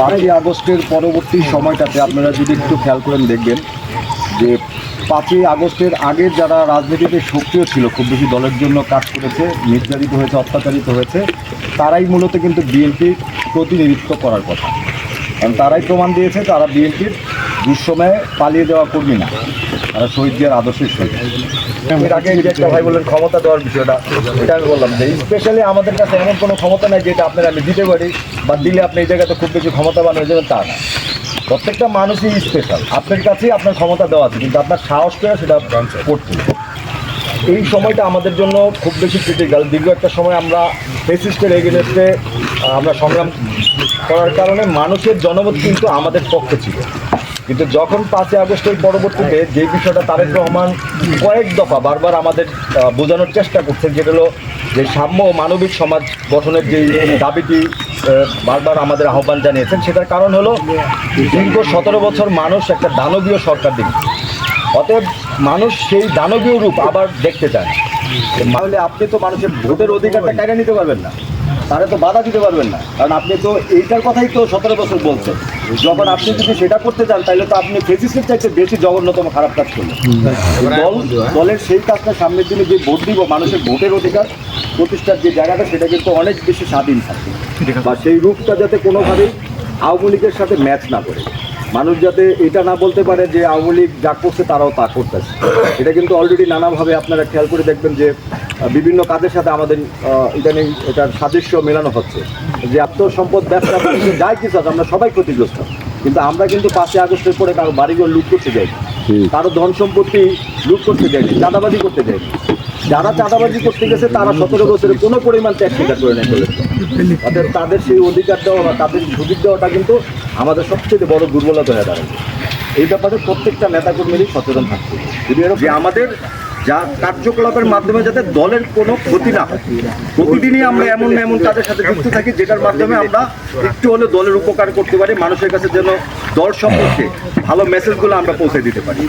পাঁচই আগস্টের পরবর্তী সময়টাতে আপনারা যদি একটু খেয়াল করেন দেখবেন যে পাঁচই আগস্টের আগে যারা রাজনীতিতে সক্রিয় ছিল, খুব বেশি দলের জন্য কাজ করেছে, নির্যাতিত হয়েছে, অত্যাচারিত হয়েছে, তারাই মূলত কিন্তু বিএনপির প্রতিনিধিত্ব করার কথা। কারণ তারাই প্রমাণ দিয়েছে, তারা বিএনপির দুঃসময়ে পালিয়ে যাওয়া কর্মী না। তারা শহীদ জিয়ার আদর্শের শহীদ। এর আগে একটা ভাই বললেন, ক্ষমতা দেওয়ার বিষয়টা, এটা আমি বললাম যে স্পেশালি আমাদের কাছে এমন কোনো ক্ষমতা নাই যেটা আপনার আমি দিতে পারি বা দিলে আপনি এই জায়গাতে খুব বেশি ক্ষমতাবান হয়ে যাবেন তা না। প্রত্যেকটা মানুষই স্পেশাল আপনার কাছেই আপনার ক্ষমতা দেওয়া আছে, কিন্তু আপনার সাহস করে সেটা করতে। এই সময়টা আমাদের জন্য খুব বেশি ক্রিটিক্যাল দীর্ঘ একটা সময় আমরা ফেসিস্টের এগেনস্টে আমরা সংগ্রাম করার কারণে মানুষের জনমত কিন্তু আমাদের পক্ষে ছিল। কিন্তু যখন পাঁচই আগস্টের পরবর্তীতে যে বিষয়টা তারেক রহমান কয়েক দফা বারবার আমাদের বোঝানোর চেষ্টা করছেন, যেটা হলো যে সাম্য ও মানবিক সমাজ গঠনের যে দাবিটি বারবার আমাদের আহ্বান জানিয়েছেন, সেটার কারণ হলো দীর্ঘ সতেরো বছর মানুষ একটা দানবীয় সরকার দিন। অতএব মানুষ সেই দানবীয় রূপ আবার দেখতে চায়। তাহলে আপনি তো মানুষের ভোটের অধিকারটা কেড়ে নিতে পারবেন না। তাহলে তো বাধা দিতে পারবেন না। কারণ আপনি তো এইটার কথাই তো সতেরো বছর বলছেন। যখন আপনি যদি সেটা করতে চান তাহলে তো আপনি ফেসিসের চাইতে বেশি জঘন্যতম খারাপ কাজ করলেন। দল দলের সেই কাজটা সামনের দিনে যে ভোট দিব মানুষের ভোটের অধিকার প্রতিষ্ঠার যে জায়গাটা সেটা কিন্তু অনেক বেশি স্বাধীন থাকে। বা সেই রূপটা যাতে কোনোভাবেই আওয়ামী লীগের সাথে ম্যাচ না করে। মানুষ যাতে এটা না বলতে পারে যে আওয়ামী লীগ যা করছে তারাও তা করতেছে। এটা কিন্তু অলরেডি নানাভাবে আপনারা খেয়াল করে দেখবেন যে বিভিন্ন কাজের সাথে আমাদের ইদানিং এটার সাদৃশ্য মেলানো হচ্ছে। যে আত্মসম্পদ ব্যবসা বাণিজ্য যাই কিছু আছে আমরা সবাই ক্ষতিগ্রস্ত। কিন্তু আমরা কিন্তু পাঁচই আগস্টের পরে কারও বাড়িঘর লুট করতে যাই কারও ধন সম্পত্তি লুট করতে যায়নি চাঁদাবাজি করতে যায়নি যারা চাঁদাবাজি করতে গেছে তারা সতেরো বছরে কোনো পরিমাণ ট্যাক্স স্বীকার করে নেয় চলেছে অর্থাৎ তাদের সেই অধিকার দেওয়া বা তাদের সুযোগ দেওয়াটা কিন্তু আমাদের সবচেয়ে বড় দুর্বলতা হয়ে দাঁড়াবে এই ব্যাপারে প্রত্যেকটা নেতাকর্মীরই সচেতন থাকতে হবে। যদি আমাদের যা কার্যকলাপের মাধ্যমে যাতে দলের কোনো ক্ষতি না হয়। প্রতিদিনই আমরা এমন এমন কাজের সাথে যুক্ত থাকি, যেটার মাধ্যমে আমরা একটু হলে দলের উপকার করতে পারি, মানুষের কাছে যেন দল সম্পর্কে ভালো মেসেজগুলো আমরা পৌঁছে দিতে পারি।